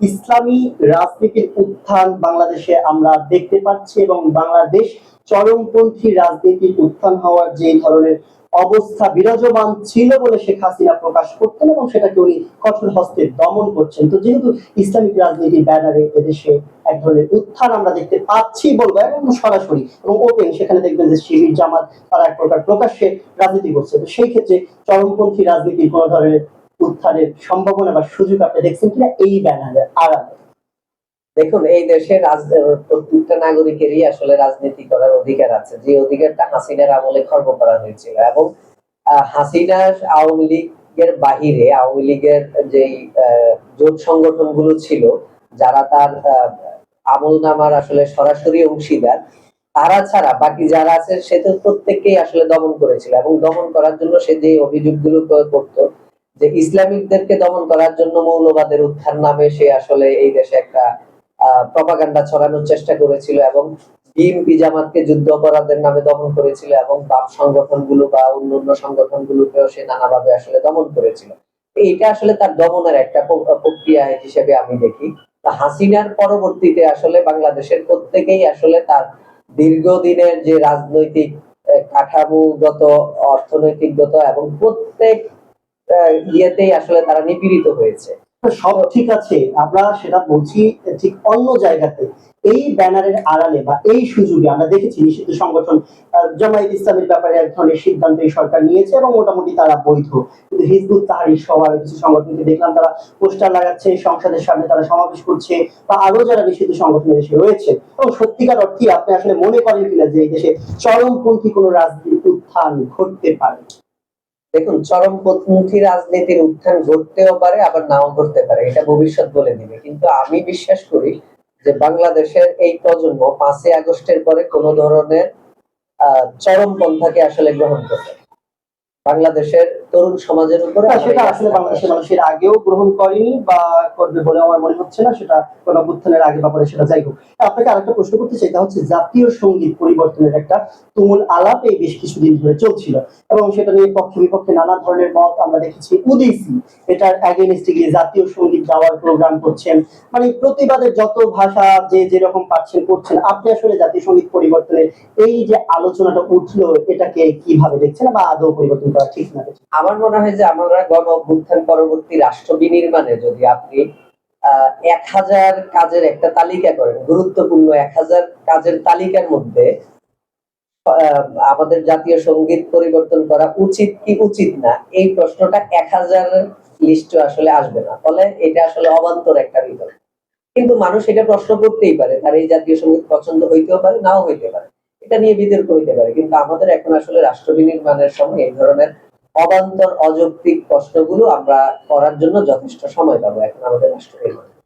ইসলামী রাজনীতির উত্থান বাংলাদেশে আমরা দেখতে পাচ্ছি এবং বাংলাদেশ চরমপন্থী রাজনীতির উত্থান হওয়ার যে ধরনের অবস্থা বিরাজমান ছিল বলে শেখ হাসিনা প্রকাশ করতেন এবং সেটাকে উনি কঠোর হস্তে দমন করছেন। তো যেহেতু ইসলামিক রাজনীতির ব্যানারে এদেশে এক ধরনের উত্থান আমরা দেখতে পাচ্ছি বলব, এবং সরাসরি, এবং ওপেন, সেখানে দেখবেন যে শিবির জামাত তারা এক প্রকার প্রকাশ্যে রাজনীতি করছে। তো সেই ক্ষেত্রে চরমপন্থী রাজনীতির কোনো ধরনের উত্থানের সম্ভাবনা বা সুযোগ আপনি দেখছেন কিনা এই ব্যানারের আড়ালে। দেখুন এই দেশে প্রত্যেকটা নাগরিকেরই আসলে রাজনীতি করার অধিকার আছে। যে অধিকারটা হাসিনার আমলে খর্ব করা হয়েছিল এবং আহ, হাসিনার আওয়ামী লীগের বাহিরে আওয়ামী লীগের যেই জোট সংগঠনগুলো ছিল যারা তার আমল নামার আসলে সরাসরি অংশীদার তারা ছাড়া বাকি যারা আছে সে তো প্রত্যেককেই আসলে দমন করেছিল এবং দমন করার জন্য সে যে অভিযোগগুলো করতো যে ইসলামিকদেরকে দমন করার জন্য মৌলবাদের উত্থান নামে সে আসলে এই দেশে একটা প্রপাগান্ডা ছড়ানোর চেষ্টা করেছিল এবং বিএনপি জামাতকে যুদ্ধ অপরাধের নামে দমন করেছিল এবং বাপ সংগঠনগুলো বা অন্যান্য সংগঠনগুলোকেও সে নানাভাবে আসলে দমন করেছিল। এটা আসলে তার দমনের একটা প্রক্রিয়া হিসেবে আমি দেখি। হাসিনার পরবর্তীতে আসলে বাংলাদেশের প্রত্যেকেই আসলে তার দীর্ঘদিনের যে রাজনৈতিক কাঠামোগত, অর্থনৈতিকগত এবং প্রত্যেক ইয়েতেই আসলে তারা নিপীড়িত হয়েছে। সব ঠিক আছে, আমরা সেটা বলছি ঠিক অন্য জায়গাতে। এই ব্যানারের আড়ালে বা এই সুযোগে আমরা দেখেছি নিষিদ্ধ সংগঠন জামায়াত ইসলামের ব্যাপারে এক ধরনের সিদ্ধান্ত এই সরকার নিয়েছে এবং মোটামুটি তারা বৈধ। কিন্তু হিজবুত তাহারির সহ আরও কিছু সংগঠনকে দেখলাম, তারা পোস্টার লাগাচ্ছে, সংসদের সামনে তারা সমাবেশ করছে, বা আরও যারা নিষিদ্ধ সংগঠনের দেশে রয়েছে। এবং সত্যিকার অর্থে আপনি আসলে মনে করেন কিনা যে এই দেশে চরমপন্থী কোনো রাজনীতির উত্থান ঘটতে পারে? দেখুন চরমপন্থী রাজনীতির উত্থান ঘটতেও পারে, আবার নাও ঘটতে পারে। এটা ভবিষ্যৎ বলে দিবে কিন্তু আমি বিশ্বাস করি যে বাংলাদেশের এই প্রজন্ম পাঁচই আগস্টের পরে কোন ধরনের, আহ চরমপন্থাকে আসলে গ্রহণ করবে বাংলাদেশের তরুণ সমাজের উপরে সেটা আসলে বাংলাদেশের মানুষের আগেও গ্রহণ করেনি বা করবে বলে আমার মনে হচ্ছে না সেটা কোন অভ্যুত্থানের আগে বা পরে সেটা যাই হোক। আপনাকে আরেকটা প্রশ্ন করতে চাই তা হচ্ছে জাতীয় সংগীত পরিবর্তনের একটা তুমুল আলাপ এই বেশ কিছুদিন ধরে চলছিল এবং সেটা নিয়ে পক্ষে বিপক্ষে নানা ধরনের মত আমরা দেখেছি। উদিসি এটার অ্যাগেনিস্টে গিয়ে জাতীয় সংগীত গাওয়ার প্রোগ্রাম করছেন। মানে প্রতিবাদের যত ভাষা যে যেরকম পাচ্ছেন করছেন আপনি আসলে জাতীয় সংগীত পরিবর্তনের এই যে আলোচনাটা উঠল এটাকে কীভাবে দেখছেন বা আদৌ পরিবর্তন করা ঠিক না? আমার মনে হয় যে আমরা গণ অভ্যুত্থান পরবর্তী রাষ্ট্র বিনির্মাণে যদি আপনি এক হাজার কাজের একটা তালিকা করেন, গুরুত্বপূর্ণ এক হাজার কাজের তালিকার মধ্যে আমাদের জাতীয় সংগীত পরিবর্তন করা উচিত কি উচিত না, এই প্রশ্নটা এক হাজার লিস্ট আসলে আসবে না। ফলে এটা আসলে অবান্তর একটা বিতর্ক। কিন্তু মানুষ এটা প্রশ্ন করতেই পারে, তার এই জাতীয় সংগীত পছন্দ হইতেও পারে, নাও হইতে পারে। এটা নিয়ে বিতর্ক হইতে পারে। কিন্তু আমাদের এখন আসলে রাষ্ট্র বিনির্মাণের সময় এই ধরনের অবান্তর অযৌক্তিক প্রশ্নগুলো আমরা করার জন্য যথেষ্ট সময় পাবো। এখন আমাদের রাষ্ট্র নির্মাণে